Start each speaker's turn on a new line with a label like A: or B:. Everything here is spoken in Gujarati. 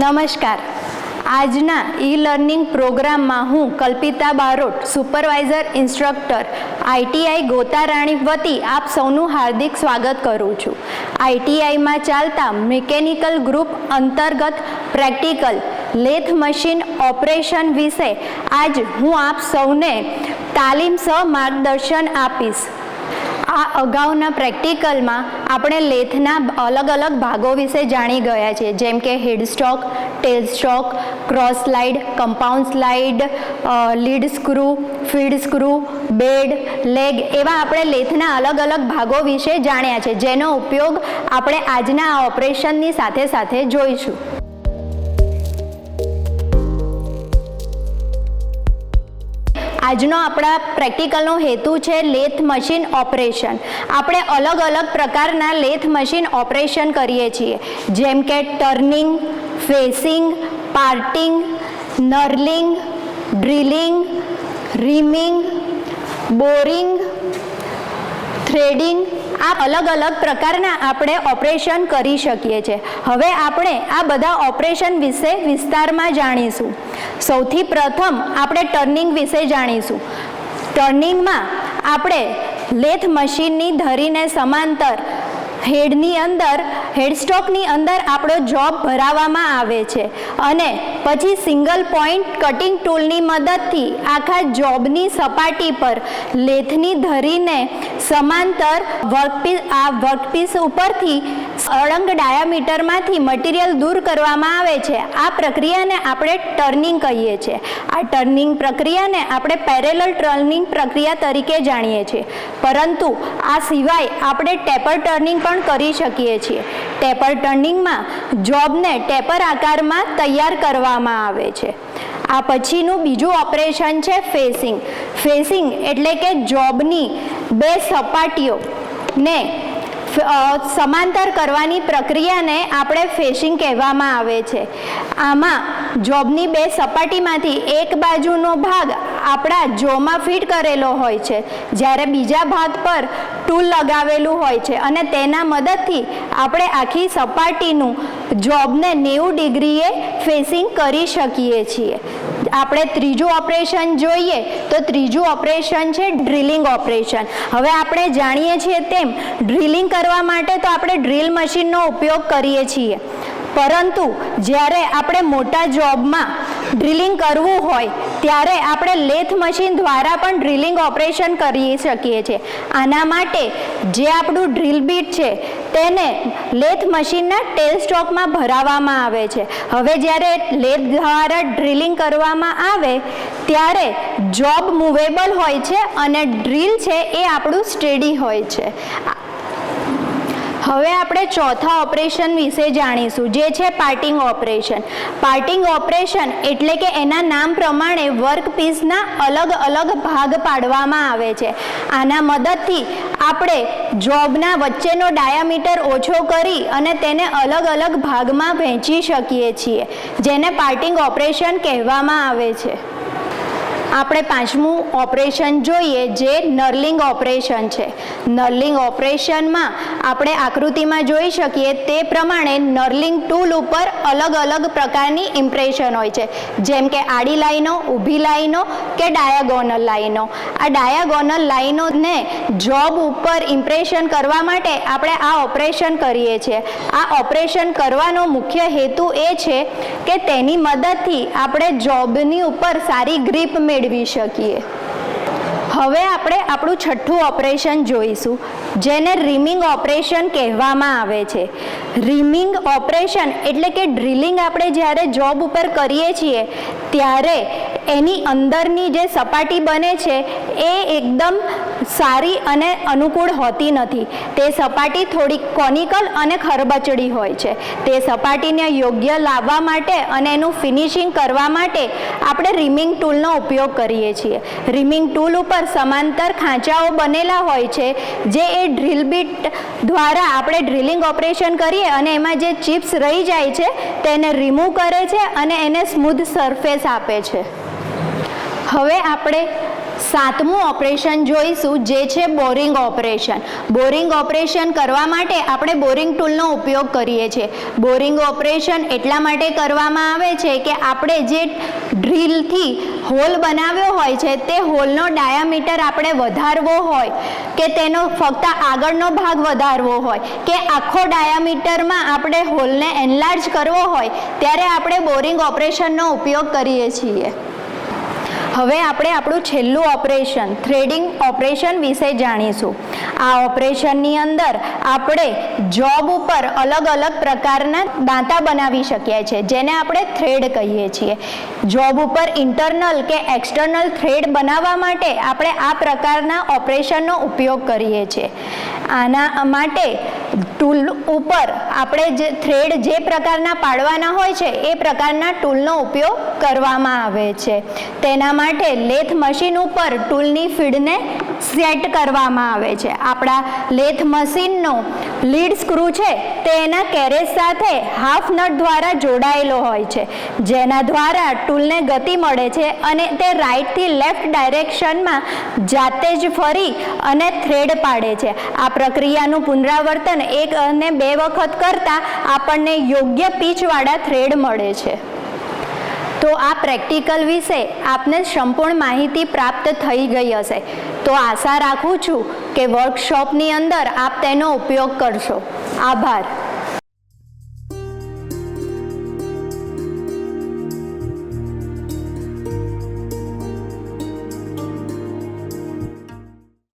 A: નમસ્કાર. આજના ઈ લર્નિંગ પ્રોગ્રામમાં હું Kalpita Barot, supervisor, instructor, ITI Gotarani વતી આપ સૌનું હાર્દિક સ્વાગત કરું છું. આઈટીઆઈમાં ચાલતા મિકેનિકલ ગ્રુપ અંતર્ગત પ્રેક્ટિકલ, લેથ મશીન ઓપરેશન વિશે આજ હું આપ સૌને તાલીમ સહ માર્ગદર્શન આપીશ. આ અગાઉના પ્રેક્ટિકલમાં આપણે લેથના અલગ અલગ ભાગો વિશે જાણી ગયા છે જેમ કે head stock tail cross slide, compound slide lead screw, feed screw, bed, leg એવા આપણે લેથના અલગ અલગ ભાગો વિશે જાણ્યા છે, જેનો ઉપયોગ આપણે આજના આ ઓપરેશનની સાથે સાથે જોઈશું. આજનો આપણા પ્રેક્ટિકલનો હેતુ છે લેથ મશીન ઓપરેશન. આપણે અલગ અલગ પ્રકારના લેથ મશીન ઓપરેશન કરીએ છીએ. જેમ કે turning, facing, parting, knurling, drilling, reaming, boring, threading આ અલગ અલગ પ્રકારના આપણે ઓપરેશન કરી શકીએ છીએ. હવે આપણે આ બધા ઓપરેશન વિશે વિસ્તારમાં જાણીશું. સૌથી પ્રથમ આપણે ટર્નિંગ વિશે જાણીશું. ટર્નિંગમાં આપણે લેથ મશીનની ધરીને સમાંતર હેડની અંદર, હેડસ્ટોકની અંદર આપણો જોબ ભરાવવામાં આવે છે. અને પછી સિંગલ પોઈન્ટ કટિંગ ટૂલની મદદથી આખા જોબની સપાટી પર લેથની ધરીને સમાંતર વર્કપીસ, આ વર્કપીસ ઉપરથી અળંગ ડાયામીટરમાંથી મટીરિયલ દૂર કરવામાં આવે છે. આ પ્રક્રિયાને આપણે ટર્નિંગ કહીએ છીએ. આ ટર્નિંગ પ્રક્રિયાને આપણે પેરેલલ ટર્નિંગ પ્રક્રિયા તરીકે જાણીએ છીએ. પરંતુ આ સિવાય આપણે ટેપર ટર્નિંગ પણ કરી શકીએ છીએ. ટેપર ટર્નિંગમાં જોબને ટેપર આકારમાં તૈયાર કરવામાં આવે છે. આ પછીનું બીજું ઓપરેશન છે ફેસિંગ. ફેસિંગ એટલે કે જોબની બે સપાટીઓ ને સમાંતર કરવાની પ્રક્રિયાને આપણે ફેસિંગ કહેવામાં આવે છે. આમાં જોબની બે સપાટીમાંથી એક બાજુનો ભાગ આપણા જોમાં ફિટ કરેલો હોય છે. જ્યારે બીજા ભાગ પર ટૂલ લગાવેલું હોય છે અને તેના મદદથી આપણે આખી સપાટીનું જોબને નેવું ડિગ્રીએ ફેસિંગ કરી શકીએ છીએ. આપણે ત્રીજું ઓપરેશન જોઈએ તો ત્રીજું ઓપરેશન છે ડ્રિલિંગ ઓપરેશન. હવે આપણે જાણીએ છીએ તેમ ડ્રિલિંગ કરવા માટે તો આપણે ડ્રિલ મશીનનો ઉપયોગ કરીએ છીએ. પરંતુ જ્યારે આપણે મોટા જોબમાં ડ્રિલિંગ કરવું હોય, ત્યારે આપણે લેથ મશીન દ્વારા પણ ડ્રિલિંગ ઓપરેશન કરી શકીએ છીએ. આના માટે જે આપણું ડ્રિલ બીટ છે તેને લેથ મશીનના ટેલ સ્ટોકમાં ભરાવવામાં આવે છે. હવે જ્યારે લેથ દ્વારા ડ્રિલિંગ કરવામાં આવે, ત્યારે જોબ મૂવેબલ હોય છે અને ડ્રિલ છે એ આપણું સ્ટેડી હોય છે. હવે આપણે ચોથા ઓપરેશન વિશે જાણીશું, જે છે પાર્ટિંગ ઓપરેશન. પાર્ટિંગ ઓપરેશન એટલે કે એના નામ પ્રમાણે વર્ક પીસના અલગ અલગ ભાગ પાડવામાં આવે છે. આના મદદથી આપણે જોબના વચ્ચેનો ડાયામીટર ઓછો કરી અને તેને અલગ અલગ ભાગમાં વહેંચી શકીએ છીએ, જેને પાર્ટિંગ ઓપરેશન કહેવામાં આવે છે. આપણે પાંચમું ઓપરેશન જોઈએ જે નર્લિંગ ઓપરેશન છે. નર્લિંગ ઓપરેશનમાં આપણે આકૃતિમાં જોઈ શકીએ તે પ્રમાણે નર્લિંગ ટૂલ ઉપર અલગ અલગ પ્રકારની ઇમ્પ્રેશન હોય છે. જેમ કે આડી લાઈનો, ઊભી લાઈનો કે ડાયાગોનલ લાઈનો. આ ડાયાગોનલ લાઈનોને જોબ ઉપર ઇમ્પ્રેશન કરવા માટે આપણે આ ઓપરેશન કરીએ છીએ. આ ઓપરેશન કરવાનો મુખ્ય હેતુ એ છે કે તેની મદદથી આપણે જોબની ઉપર સારી ગ્રીપ મેળવી શકીએ હવે આપણે આપણું છઠ્ઠું ઓપરેશન જોઈશું, જેને રીમિંગ ઓપરેશન કહેવામાં આવે છે. રીમિંગ ઓપરેશન એટલે કે ડ્રિલિંગ આપણે જ્યારે જોબ ઉપર કરીએ છીએ, ત્યારે એની અંદરની જે સપાટી બને છે, એ એકદમ સારી અને અનુકૂળ હોતી નથી. તે સપાટી થોડીક કોનિકલ અને ખરબચડી હોય છે. તે સપાટીને યોગ્ય લાવવા માટે અને એનું ફિનિશિંગ કરવા માટે આપણે રીમિંગ ટૂલનો ઉપયોગ કરીએ છીએ. રીમિંગ ટૂલ ઉપર સમાંતર ખાંચાઓ બનેલા હોય છે, જે એ ડ્રિલ બીટ દ્વારા આપણે ડ્રિલિંગ ઓપરેશન કરીએ અને એમાં જે ચિપ્સ રહી જાય છે, તેને રિમૂવ કરે છે અને એને સ્મૂધ સરફેસ આપે છે. હવે આપણે સાતમું ઓપરેશન જોઈશું, જે છે બોરિંગ ઓપરેશન. બોરિંગ ઓપરેશન કરવા માટે આપણે બોરિંગ ટૂલનો ઉપયોગ કરીએ છીએ. બોરિંગ ઓપરેશન એટલા માટે કરવામાં આવે છે કે આપણે જે ડ્રીલથી હોલ બનાવ્યો હોય છે, તે હોલનો ડાયામીટર આપણે વધારવો હોય, કે તેનો ફક્ત આગળનો ભાગ વધારવો હોય, કે આખો ડાયામીટરમાં આપણે હોલને એનલાર્જ કરવો હોય, ત્યારે આપણે બોરિંગ ઓપરેશનનો ઉપયોગ કરીએ છીએ. હવે આપણે આપણું છેલ્લું ઓપરેશન થ્રેડિંગ ઓપરેશન વિશે જાણીશું. આ ઓપરેશનની અંદર આપણે જોબ ઉપર અલગ અલગ પ્રકારના દાંતા બનાવી શકીએ છીએ, જેને આપણે થ્રેડ કહીએ છીએ. જોબ ઉપર ઇન્ટરનલ કે એક્સટર્નલ થ્રેડ બનાવવા માટે આપણે આ પ્રકારના ઓપરેશનનો ઉપયોગ કરીએ છીએ. આના માટે ટૂલ ઉપર આપણે જે થ્રેડ જે પ્રકારના પાડવાના હોય છે, એ પ્રકારના ટૂલનો ઉપયોગ કરવામાં આવે છે. તેના માટે લેથ મશીન ઉપર ટૂલની ફીડને સેટ કરવામાં આવે છે. આપણા લેથ મશીનનો લીડ સ્ક્રૂ છે તે એના કેરેજ સાથે હાફ નટ દ્વારા જોડાયેલો હોય છે. જેના દ્વારા ટૂલને ગતિ મળે છે અને તે રાઈટથી લેફ્ટ ડાયરેક્શનમાં જાતે જ ફરી અને થ્રેડ પાડે છે. આ પ્રક્રિયાનું પુનરાવર્તન એક અને બે વખત કરતાં આપણને યોગ્ય પીચવાળા થ્રેડ મળે છે. તો આ પ્રેક્ટિકલ વિશે આપને સંપૂર્ણ માહિતી પ્રાપ્ત થઈ ગઈ હશે. તો આશા રાખું છું કે વર્કશોપની અંદર આપ તેનો ઉપયોગ કરશો. આભાર.